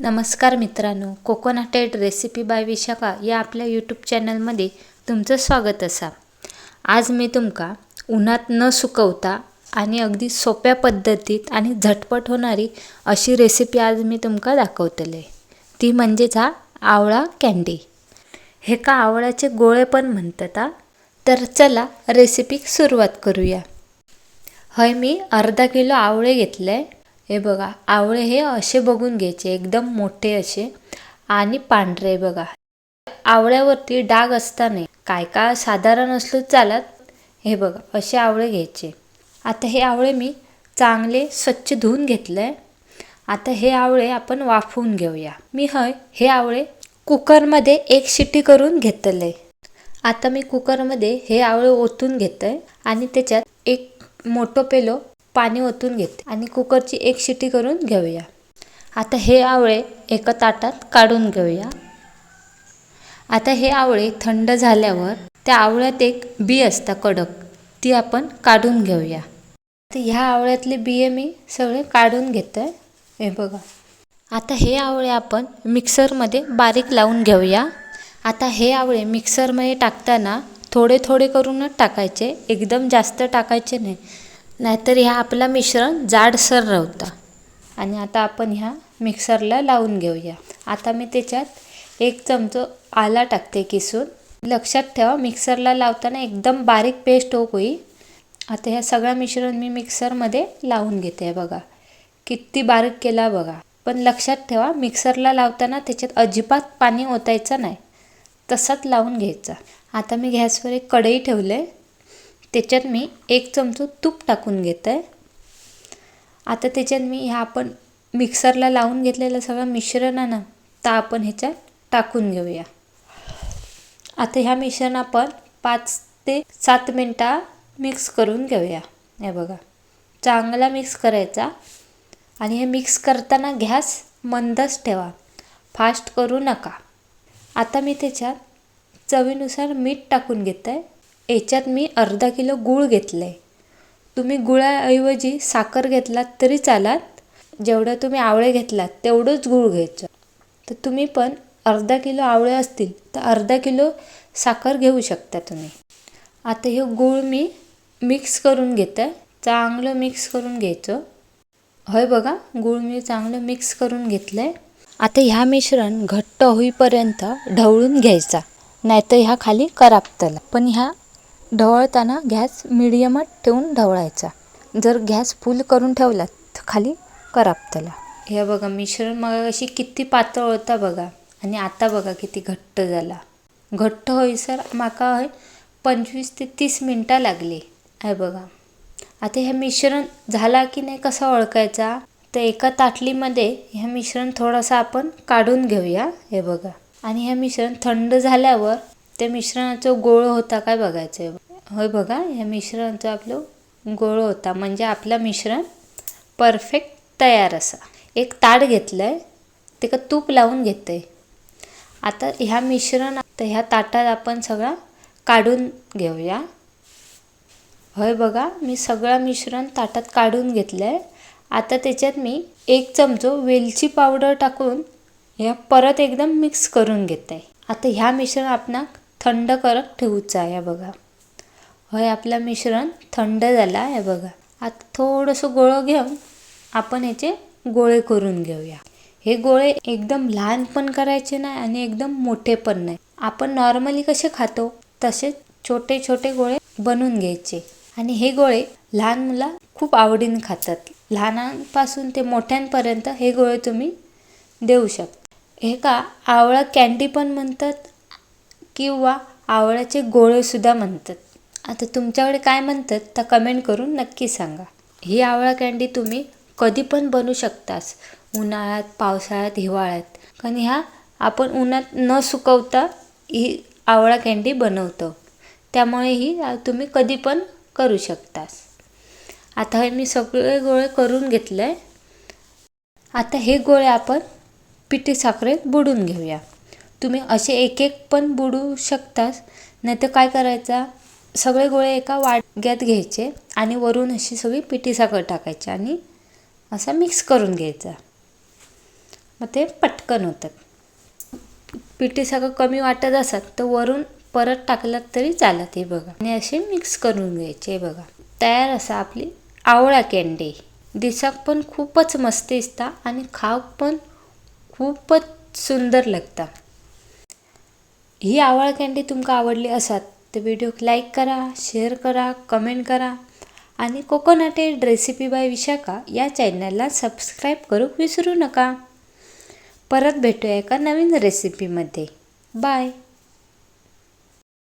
नमस्कार मित्रांनो कोकोनटेड recipe bye Vishakha या आपल्या यूट्यूब चॅनलमध्ये तुमचं स्वागत असा. आज मी तुमका उन्हात न सुकवता आणि अगदी सोप्या पद्धतीत आणि झटपट होणारी अशी रेसिपी आज मी तुमका दाखवतले. ती म्हणजेच हा आवळा कँडी हे का आवळ्याचे गोळे पण म्हणतात तर चला रेसिपीक सुरुवात करूया. हय मी अर्धा किलो आवळे घेतले. हे बघा आवळे हे असे बघून घ्यायचे एकदम मोठे असे. आणि पांढरे बघा. आवळ्यावरती डाग असताना काय काय का साधारण असलो चालत. हे बघा असे आवळे घ्यायचे. आता हे आवळे मी चांगले स्वच्छ धुवून घेतले आता हे आवळे आपण वाफवून घेऊया. मी हय हे आवळे कुकरमध्ये एक शिटी करून घेतले आता मी कुकरमध्ये हे आवळे ओतून घेतोय आणि त्याच्यात एक मोठं पेलो पाणी ओतून घेते. आणि कुकरची एक शिटी करून घेऊया. आता हे आवळे एका ताटात काढून घेऊया. आता हे आवळे थंड झाल्यावर त्या आवळ्यात एक बी असता कडक ती आपण काढून घेऊया. तर ह्या आवळ्यातले बिये मी सगळे काढून घेतो आहे हे बघा. आता हे आवळे आपण मिक्सरमध्ये बारीक लावून घेऊया. आता हे आवळे मिक्सरमध्ये टाकताना थोडे थोडे करूनच टाकायचे. एकदम जास्त टाकायचे नाही. नाहीतर ह्या आपला मिश्रण जाडसर राहता. आणि आता आपण ह्या मिक्सरला लावून घेऊया. आता मी त्याच्यात एक चमचो आला टाकते किसून. लक्षात ठेवा मिक्सरला लावताना एकदम बारीक पेस्ट होक होई. आता ह्या सगळं मिश्रण मी मिक्सरमध्ये लावून घेते बघा. किती बारीक केला बघा. पण लक्षात ठेवा मिक्सरला लावताना त्याच्यात अजिबात पाणी ओतायचं नाही. तसाच लावून घ्यायचा. आता मी गॅसवर एक कढई ठेवले. त्याच्यात मी एक चमचो तूप टाकून घेत आहे आता त्याच्यात मी ह्या आपण मिक्सरला लावून घेतलेलं सगळं मिश्रण आहे ना तर आपण ह्याच्यात टाकून घेऊया. आता ह्या मिश्रण आपण पाच ते सात मिनटा मिक्स करून घेऊया. हे बघा चांगला मिक्स करायचा. आणि हे मिक्स करताना गॅस मंदच ठेवा. फास्ट करू नका. आता मी त्याच्यात चवीनुसार मीठ टाकून घेत आहे याच्यात मी अर्धा किलो गूळ घेतलं आहे तुम्ही गुळाऐवजी साखर घेतलात तरी चालात जेवढं तुम्ही आवळे घेतलात तेवढंच गूळ घ्यायचं. तर तुम्ही पण अर्धा किलो आवळे असतील तर अर्धा किलो साखर घेऊ शकता तुम्ही. आता हे गूळ मी मिक्स करून घेत. आहे चांगलं मिक्स करून घ्यायचं. होय बघा गूळ मी चांगलं मिक्स करून घेतलं आहे आता ह्या मिश्रण घट्ट होईपर्यंत ढवळून घ्यायचा. नाहीतर ह्या खाली करापतला. पण ह्या ढवळताना गॅस मिडियमात ठेवून ढवळायचा. जर गॅस फुल करून ठेवला तर खाली करापतला हे बघा मिश्रण मग अशी किती पातळ होता बघा. आणि आता बघा किती घट्ट झाला. घट्ट होईसर माका हय पंचवीस ते तीस मिनटं लागली. आहे बघा. आता हे मिश्रण झाला की नाही कसा ओळखायचा? तर एका ताटलीमध्ये हे मिश्रण थोडंसं आपण काढून घेऊया हे बघा. आणि हे मिश्रण थंड झाल्यावर ते मिश्रणाचं गोळ होता काय बघायचं आहे होय बघा ह्या मिश्रणाचं आपलं गोळ होता. म्हणजे आपलं मिश्रण परफेक्ट तयार असा. एक ताट घेतलं आहे ते तूप लावून घेतं आहे आता ह्या मिश्रण तर ह्या ताटात आपण सगळा काढून घेऊया. होय बघा मी सगळं मिश्रण ताटात काढून घेतलं आहे आता त्याच्यात मी एक चमचो वेलची पावडर टाकून ह्या परत एकदम मिक्स करून घेत आहे आता ह्या मिश्रण आपणाक थंड करत ठेवूचं आहे बघा. होय आपलं मिश्रण थंड झालं आहे बघा. आता थोडंसं गोळं घेऊन आपण याचे गोळे करून घेऊया. हे गोळे एकदम लहान पण करायचे नाही आणि एकदम मोठे पण नाही. आपण नॉर्मली कसे खातो तसे छोटे छोटे गोळे बनवून घ्यायचे. आणि हे गोळे लहान मुलं खूप आवडीने खातात. लहानांपासून ते मोठ्यांपर्यंत हे गोळे तुम्ही देऊ शकता. हे का आवळा कँडी पण म्हणतात किंवा आवळ्याचे गोळेसुद्धा म्हणतात. आता तुमच्याकडे काय म्हणतात तर कमेंट करून नक्की सांगा. ही आवळा कँडी तुम्ही कधी पण बनवू शकतास. उन्हाळ्यात पावसाळ्यात हिवाळ्यात. कारण ह्या आपण उन्हात न सुकवता ही आवळा कँडी बनवतो. त्यामुळे ही तुम्ही कधी पण करू शकतास. आता हे मी सगळे गोळे करून घेतले. आहे आता हे गोळे आपण पिठी साखरेत बुडून घेऊया. तुम्ही असे एक एक पण बुडू शकतास. नाही तर काय करायचा? सगळे गोळे एका वाट्यात घ्यायचे आणि वरून अशी सगळी पिठी साखर टाकायची आणि असा मिक्स करून घ्यायचा. मग ते पटकन होतात. पिठी साखर कमी वाटत असत तर वरून परत टाकलं तरी चालत हे बघा. आणि असे मिक्स करून घ्यायचे बघा. तयार असा आपली आवळा कँडी. दिसाक पण खूपच मस्त दिसता आणि खाऊक पण खूपच सुंदर लागता. ही आवळा कँडी तुमका आवडली असात तर व्हिडिओक लाईक करा शेअर करा कमेंट करा. आणि कोकोनटेड रेसिपी बाय विशाखा या चॅनलला सबस्क्राईब करूक विसरू नका. परत भेटूया एका नवीन रेसिपीमध्ये बाय